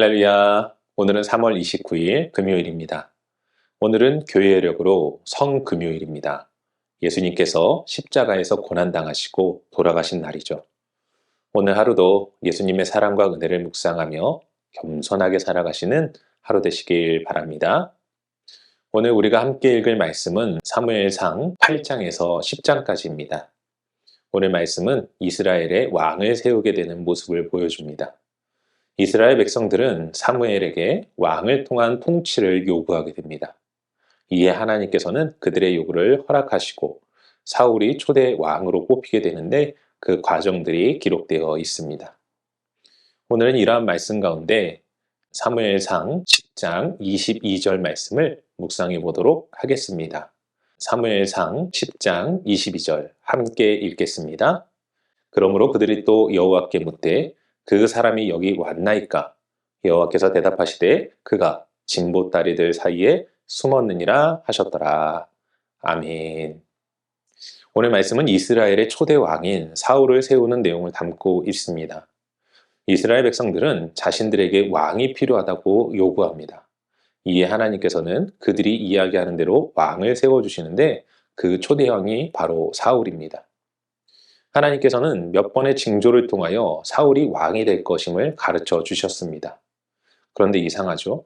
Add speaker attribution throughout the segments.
Speaker 1: 할렐루야. 오늘은 3월 29일 금요일입니다. 오늘은 교회력으로 성금요일입니다. 예수님께서 십자가에서 고난당하시고 돌아가신 날이죠. 오늘 하루도 예수님의 사랑과 은혜를 묵상하며 겸손하게 살아가시는 하루 되시길 바랍니다. 오늘 우리가 함께 읽을 말씀은 사무엘상 8장에서 10장까지입니다. 오늘 말씀은 이스라엘의 왕을 세우게 되는 모습을 보여줍니다. 이스라엘 백성들은 사무엘에게 왕을 통한 통치를 요구하게 됩니다. 이에 하나님께서는 그들의 요구를 허락하시고 사울이 초대 왕으로 뽑히게 되는데 그 과정들이 기록되어 있습니다. 오늘은 이러한 말씀 가운데 사무엘상 10장 22절 말씀을 묵상해 보도록 하겠습니다. 사무엘상 10장 22절 함께 읽겠습니다. 그러므로 그들이 또 여호와께 묻되 그 사람이 여기 왔나이까? 여호와께서 대답하시되 그가 진보다리들 사이에 숨었느니라 하셨더라. 아멘. 오늘 말씀은 이스라엘의 초대 왕인 사울을 세우는 내용을 담고 있습니다. 이스라엘 백성들은 자신들에게 왕이 필요하다고 요구합니다. 이에 하나님께서는 그들이 이야기하는 대로 왕을 세워주시는데 그 초대 왕이 바로 사울입니다. 하나님께서는 몇 번의 징조를 통하여 사울이 왕이 될 것임을 가르쳐 주셨습니다. 그런데 이상하죠?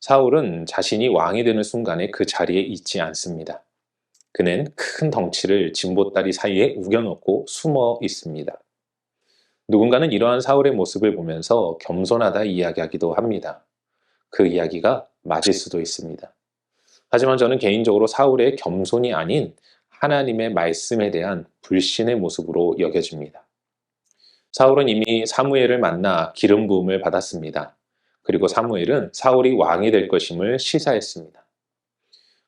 Speaker 1: 사울은 자신이 왕이 되는 순간에 그 자리에 있지 않습니다. 그는 큰 덩치를 진보다리 사이에 우겨넣고 숨어 있습니다. 누군가는 이러한 사울의 모습을 보면서 겸손하다 이야기하기도 합니다. 그 이야기가 맞을 수도 있습니다. 하지만 저는 개인적으로 사울의 겸손이 아닌 하나님의 말씀에 대한 불신의 모습으로 여겨집니다. 사울은 이미 사무엘을 만나 기름 부음을 받았습니다. 그리고 사무엘은 사울이 왕이 될 것임을 시사했습니다.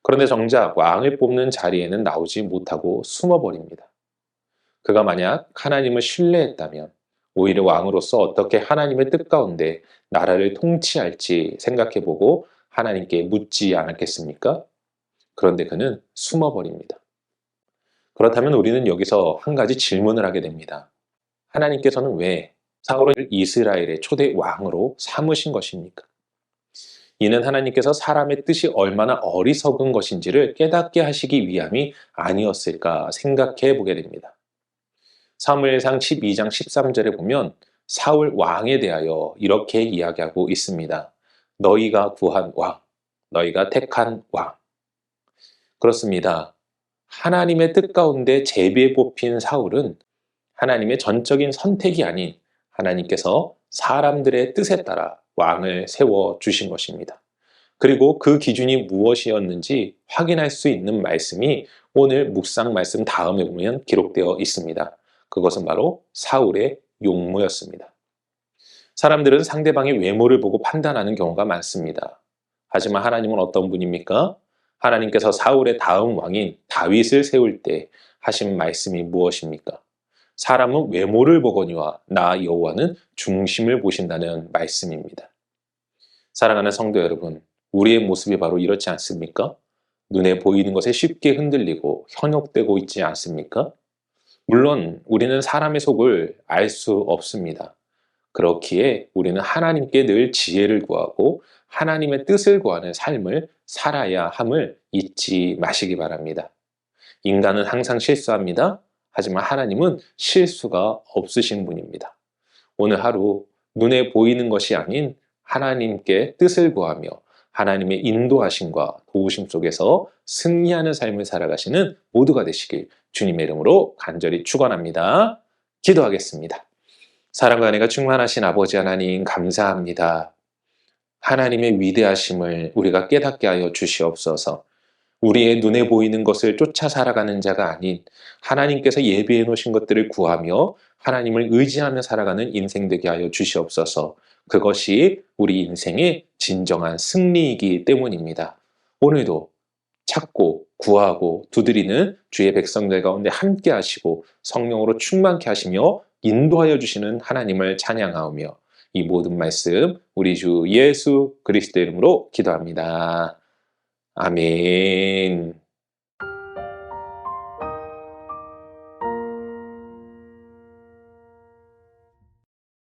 Speaker 1: 그런데 정작 왕을 뽑는 자리에는 나오지 못하고 숨어버립니다. 그가 만약 하나님을 신뢰했다면 오히려 왕으로서 어떻게 하나님의 뜻 가운데 나라를 통치할지 생각해보고 하나님께 묻지 않았겠습니까? 그런데 그는 숨어버립니다. 그렇다면 우리는 여기서 한 가지 질문을 하게 됩니다. 하나님께서는 왜 사울을 이스라엘의 초대 왕으로 삼으신 것입니까? 이는 하나님께서 사람의 뜻이 얼마나 어리석은 것인지를 깨닫게 하시기 위함이 아니었을까 생각해 보게 됩니다. 사무엘상 12장 13절에 보면 사울 왕에 대하여 이렇게 이야기하고 있습니다. 너희가 구한 왕, 너희가 택한 왕. 그렇습니다. 하나님의 뜻 가운데 제비에 뽑힌 사울은 하나님의 전적인 선택이 아닌 하나님께서 사람들의 뜻에 따라 왕을 세워 주신 것입니다. 그리고 그 기준이 무엇이었는지 확인할 수 있는 말씀이 오늘 묵상 말씀 다음에 보면 기록되어 있습니다. 그것은 바로 사울의 용모였습니다. 사람들은 상대방의 외모를 보고 판단하는 경우가 많습니다. 하지만 하나님은 어떤 분입니까? 하나님께서 사울의 다음 왕인 다윗을 세울 때 하신 말씀이 무엇입니까? 사람은 외모를 보거니와 나 여호와는 중심을 보신다는 말씀입니다. 사랑하는 성도 여러분, 우리의 모습이 바로 이렇지 않습니까? 눈에 보이는 것에 쉽게 흔들리고 현혹되고 있지 않습니까? 물론 우리는 사람의 속을 알 수 없습니다. 그렇기에 우리는 하나님께 늘 지혜를 구하고 하나님의 뜻을 구하는 삶을 살아야 함을 잊지 마시기 바랍니다. 인간은 항상 실수합니다. 하지만 하나님은 실수가 없으신 분입니다. 오늘 하루 눈에 보이는 것이 아닌 하나님께 뜻을 구하며 하나님의 인도하심과 도우심 속에서 승리하는 삶을 살아가시는 모두가 되시길 주님의 이름으로 간절히 축원합니다. 기도하겠습니다. 사랑과 은혜가 충만하신 아버지 하나님 감사합니다. 하나님의 위대하심을 우리가 깨닫게 하여 주시옵소서. 우리의 눈에 보이는 것을 쫓아 살아가는 자가 아닌 하나님께서 예비해 놓으신 것들을 구하며 하나님을 의지하며 살아가는 인생 되게 하여 주시옵소서. 그것이 우리 인생의 진정한 승리이기 때문입니다. 오늘도 찾고 구하고 두드리는 주의 백성들 가운데 함께 하시고 성령으로 충만케 하시며 인도하여 주시는 하나님을 찬양하오며 이 모든 말씀 우리 주 예수 그리스도 이름으로 기도합니다. 아멘.